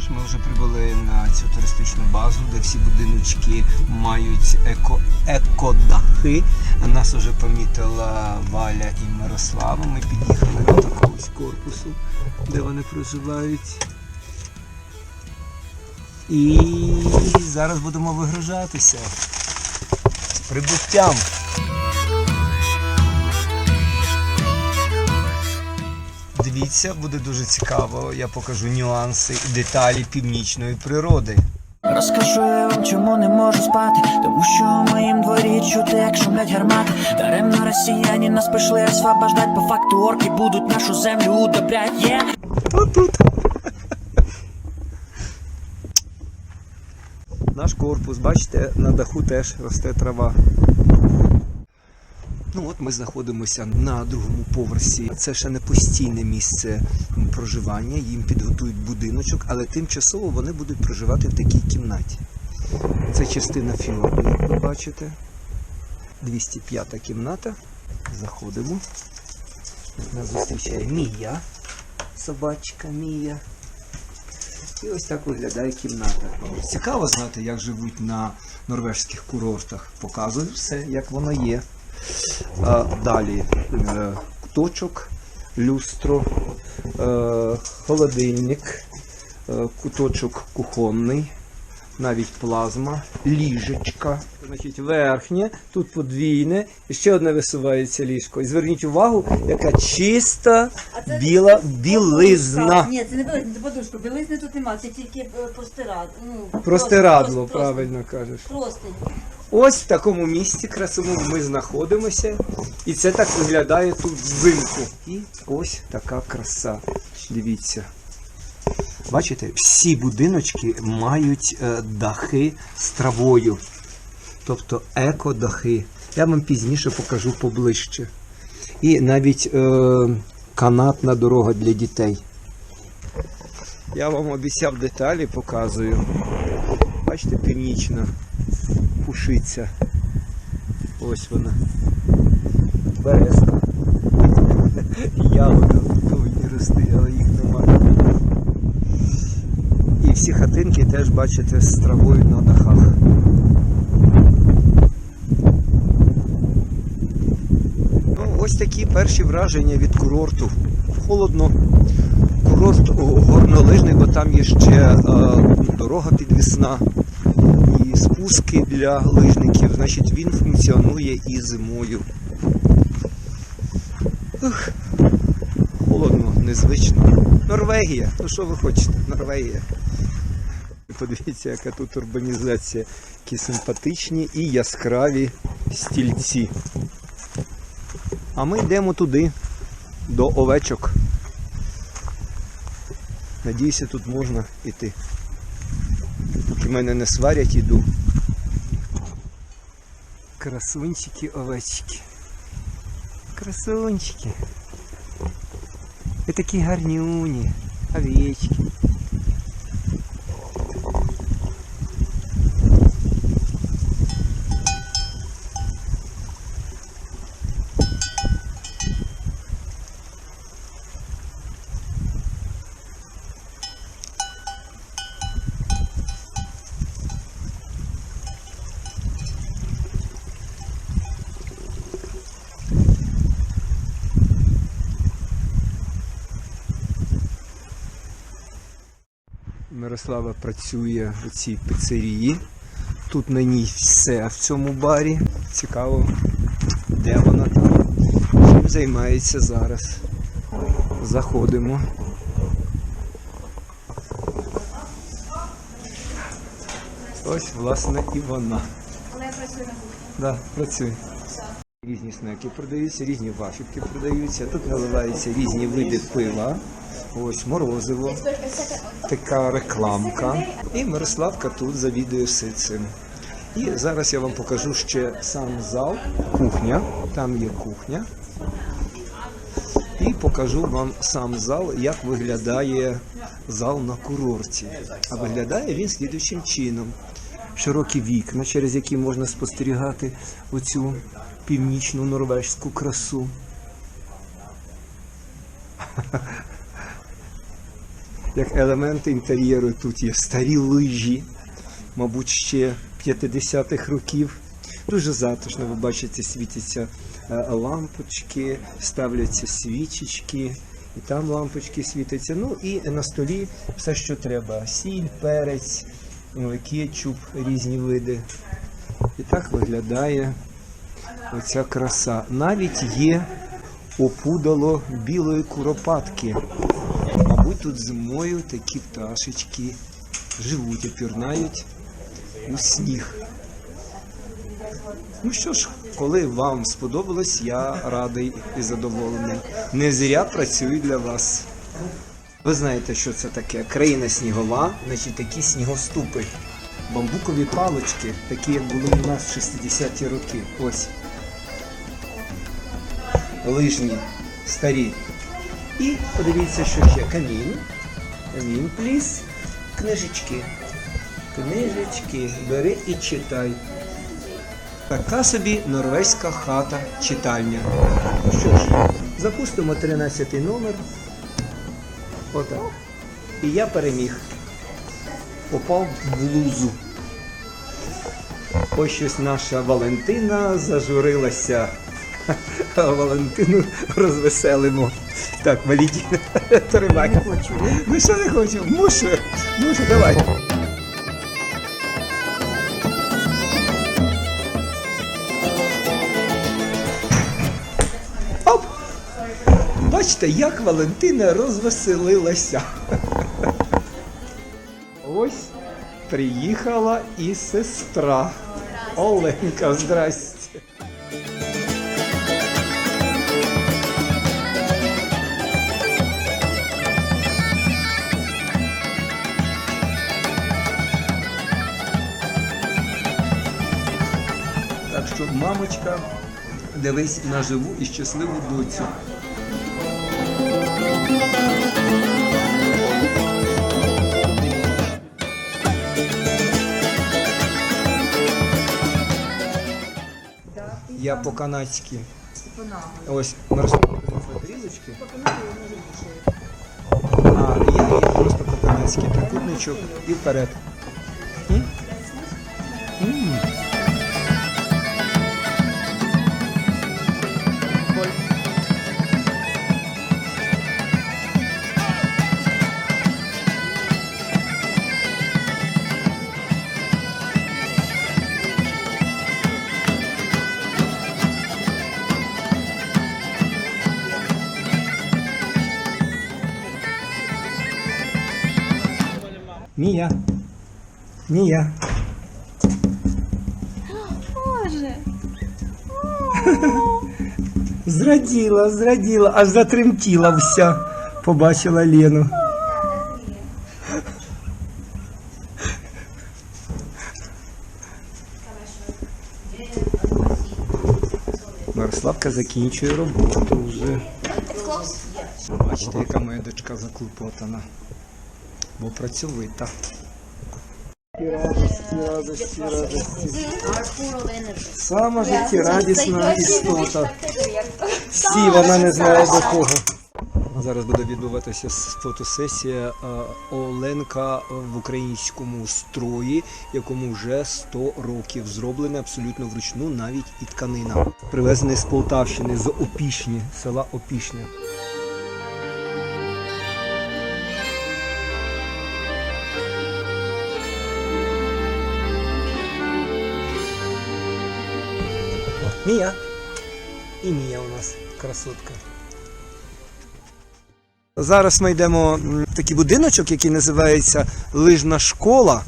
що ж, ми вже прибули на цю туристичну базу, де всі будиночки мають еко, екодахи. Нас вже помітила Валя і Мирослава. Ми під'їхали до такогось корпусу, де вони проживають. І зараз будемо вигружатися. Прибуттям. Дивіться, буде дуже цікаво. Я покажу нюанси і деталі північної природи. Розкажу я вам, чому не можу спати, тому що у моїм дворі чути, як шумлять гармати. Даремно росіяни нас прийшли освобождать, по факту орки будуть нашу землю удобрять. Є Отут. Наш корпус, бачите, на даху теж росте трава. Ну от ми знаходимося на другому поверсі. Це ще не постійне місце проживання. Їм підготують будиночок, але тимчасово вони будуть проживати в такій кімнаті. Це частина фіорду, як ви бачите. 205-та кімната. Заходимо. Нас зустрічає Мія. Собачка Мія. І ось так виглядає кімната. Цікаво знати, як живуть на норвежських курортах. Показую все, як воно є. Далі е, куточок, люстро, е, холодильник, е, куточок кухонний, навіть плазма, ліжечка. Значить, верхнє, тут подвійне, і ще одне висувається ліжко. І зверніть увагу, яка чиста біла білизна. Ні, це не білизна, це подушка. Білизни тут нема, це тільки е. Ну, Простирадло, просто- правильно кажеш. Простинь. Ось в такому місці красивому ми знаходимося. І це так виглядає тут взимку. І ось така краса. Дивіться. Бачите, всі будиночки мають е, дахи з травою. Тобто еко-дахи. Я вам пізніше покажу поближче. І навіть е, канатна дорога для дітей. Я вам обіцяв деталі, показую. Бачите, північна пушиця. Ось вона. Березка. Ягоди повинні рости, але їх немає. І всі хатинки теж бачите з травою на дахах. Ну, ось такі перші враження від курорту. Холодно. Курорт горнолижний, бо там є ще е, дорога підвісна і спуски для лижників. Значить, він функціонує і зимою. Ух, холодно, незвично. Норвегія. Ну що ви хочете? Норвегія. Подивіться, яка тут урбанізація. Які симпатичні і яскраві стільці. А ми йдемо туди, до овечок. Надіюся, тут можна йти. Мене не сварять, іду. Красунчики, овечки. Красунчики. І такі гарнюні, овечки. Мирослава працює у цій піцерії. Тут на ній все в цьому барі. Цікаво, де вона там. Чим займається зараз. Заходимо. Ось, власне, і вона. Але я працюю на Да, працює. Різні снеки продаються, різні вафельки продаються. Тут наливаються різні види пива. Ось морозиво, така рекламка. І Мирославка тут завідує все цим. І зараз я вам покажу ще сам зал, кухня. Там є кухня. І покажу вам сам зал, як виглядає зал на курорті. А виглядає він слідуючим чином. Широкі вікна, через які можна спостерігати оцю північну норвежську красу. Як елементи інтер'єру тут є старі лижі, мабуть, ще 50-х років. Дуже затишно, ви бачите, світяться е, лампочки, ставляться свічечки, і там лампочки світяться. Ну і на столі все, що треба: сіль, перець, е, кетчуп, різні види. І так виглядає оця краса. Навіть є опудало білої куропатки. Тут зимою такі пташечки живуть і пірнають у сніг. Ну що ж, коли вам сподобалось, я радий і задоволений. Не зря працюю для вас. Ви знаєте, що це таке? Країна снігова, значить такі снігоступи. Бамбукові палочки, такі як були у нас в 60-ті роки. Ось. Лижні, старі. І подивіться, що ще камін. Камін, пліс. Книжечки. Книжечки. Бери і читай. Така собі норвезька хата читальня. Що ж, запустимо 13 номер. Отак. І я переміг. Попав в блузу. Ось щось наша Валентина зажурилася. А Валентину розвеселимо. Так, Валентина, тримай. Не хочу. Ну що не хочу? Мушу. Мушу, давай. Оп! Бачите, як Валентина розвеселилася. Ось приїхала і сестра. Оленька, здрасте. Мамочка, дивись на живу і щасливу доцю. Я по-канадськи. Ось Мирослав різочки. А я її просто по-канадськи. Трикутничок і вперед. М? М. Мія. Мія. Боже. Зраділа, зраділа, аж затремтіла вся. Побачила Лену. Мирославка закінчує роботу вже. Бачите, яка моя дочка заклопотана. Бо працьовита. І радості, радості, радості. Сама життєрадісна істота. Всі, вона не знає до кого. Зараз буде відбуватися фотосесія е, Оленка в українському строї, якому вже 100 років зроблена абсолютно вручну, навіть і тканина. Привезений з Полтавщини, з Опішні, села Опішня. Мія. І Мія у нас красотка. Зараз ми йдемо в такий будиночок, який називається Лижна школа.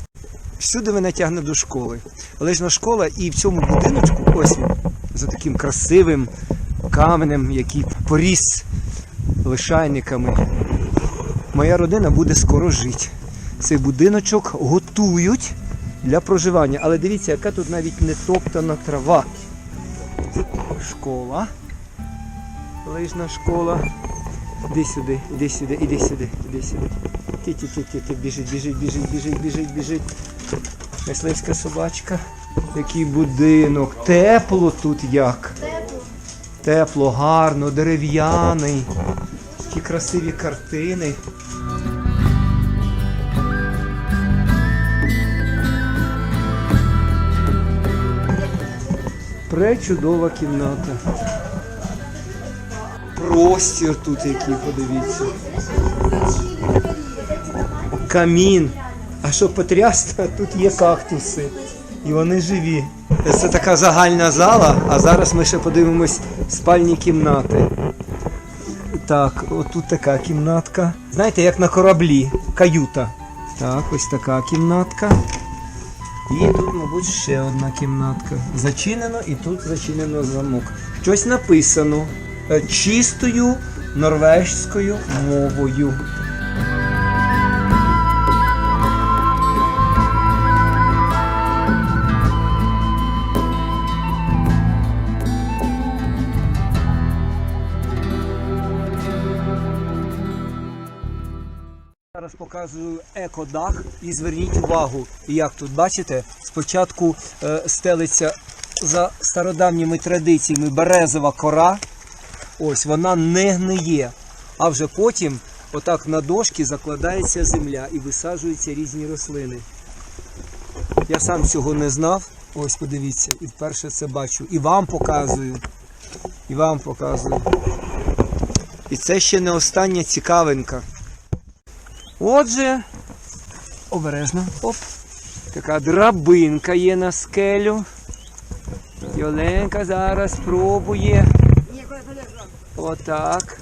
Всюди мене тягне до школи. Лижна школа, і в цьому будиночку, ось він, за таким красивим каменем, який поріс лишайниками. Моя родина буде скоро жити. Цей будиночок готують для проживання. Але дивіться, яка тут навіть не топтана трава. Школа. Лижна школа. Іди сюди, іди сюди, іди сюди, іди сюди. Ті, ті, ті, ті, ті, біжить, біжить, біжить, біжить, біжить, біжить. Мисливська собачка. Який будинок. Тепло тут як. Тепло. Тепло, гарно, дерев'яний. Такі красиві картини. Пречудова кімната. Простір тут який, подивіться. Камін. А що потрясно, тут є кактуси. І вони живі. Це така загальна зала, а зараз ми ще подивимось спальні кімнати. Так, отут така кімнатка. Знаєте, як на кораблі, каюта. Так, ось така кімнатка. І тут, мабуть, ще одна кімнатка. Зачинено і тут зачинено замок. Щось написано е, чистою норвежською мовою. Показую екодах і зверніть увагу, як тут бачите, спочатку е, стелиться за стародавніми традиціями березова кора. Ось вона не гниє. А вже потім, отак на дошки, закладається земля і висаджуються різні рослини. Я сам цього не знав. Ось подивіться, і вперше це бачу. І вам показую. І вам показую. І це ще не остання цікавинка. Отже, обережно. Оп. Така драбинка є на скелю. І Оленка зараз пробує. Отак.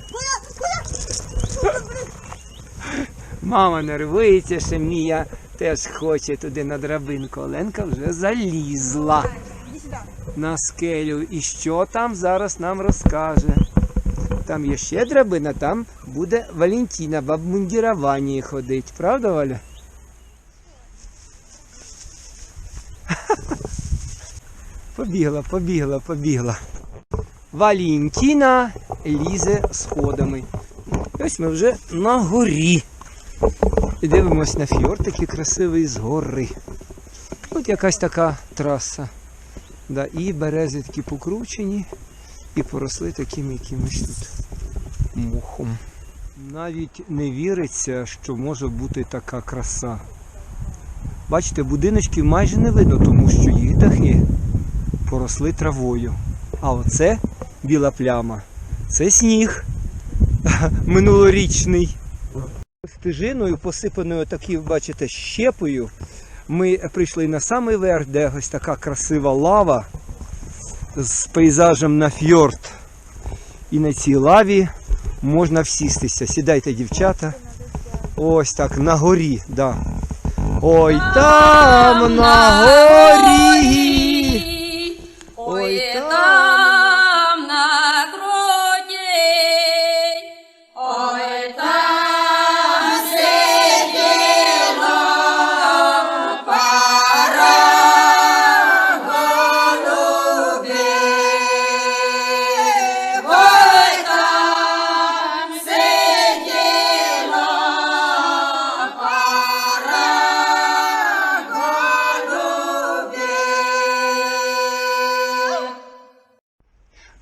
Мама нервується, що Мія теж хоче туди на драбинку. Оленка вже залізла на скелю. І що там зараз нам розкаже? Там є ще драбина, там буде Валентина в обмундіруванні ходить. Правда, Валя? Побігла, побігла, побігла. Валентина лізе сходами. Ось ми вже на горі. І дивимось на фьорд, такий красивий з гори. Тут якась така траса. Да, і берези такі покручені, і поросли таким якимось тут. Навіть не віриться, що може бути така краса. Бачите, будиночків майже не видно, тому що їх дахи поросли травою. А оце біла пляма. Це сніг минулорічний. Стежиною, посипаною такою, бачите, щепою, ми прийшли на самий верх, де ось така красива лава з пейзажем на фьорд. І на цій лаві можна всістися. Сідайте, дівчата. Ось так, на горі, да. Ой, там на горі.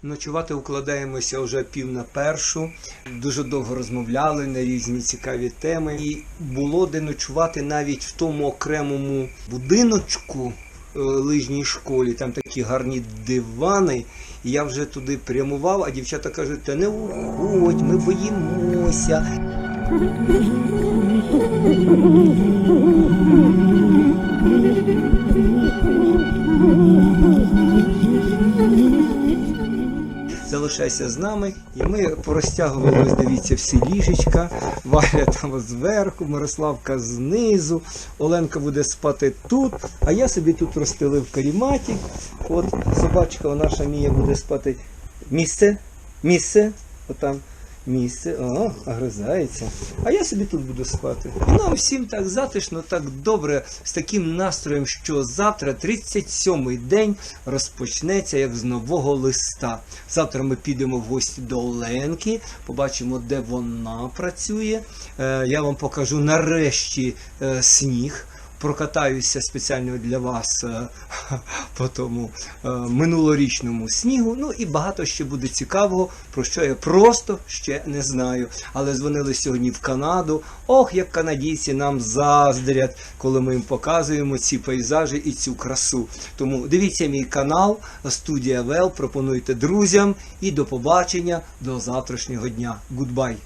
Ночувати укладаємося вже пів на першу. Дуже довго розмовляли на різні цікаві теми. І було де ночувати навіть в тому окремому будиночку е, лижній школі. Там такі гарні дивани. І я вже туди прямував, а дівчата кажуть, та не уходь, ми боїмося. Залишайся з нами, і ми порозтягували, ось дивіться, всі ліжечка, Валя там зверху, Мирославка знизу, Оленка буде спати тут, а я собі тут розстелив каріматі. От собачка наша Мія буде спати. Місце? Місце? Отам. Місце, о, огризається. А я собі тут буду спати. Нам всім так затишно, так добре, з таким настроєм, що завтра, 37-й день, розпочнеться як з нового листа. Завтра ми підемо в гості до Оленки, побачимо, де вона працює. Е, я вам покажу нарешті е, сніг. Прокатаюся спеціально для вас е, по тому е, минулорічному снігу. Ну і багато ще буде цікавого, про що я просто ще не знаю. Але дзвонили сьогодні в Канаду. Ох, як канадійці нам заздрять, коли ми їм показуємо ці пейзажі і цю красу. Тому дивіться мій канал Студія Вел. Пропонуйте друзям і до побачення до завтрашнього дня. Гудбай!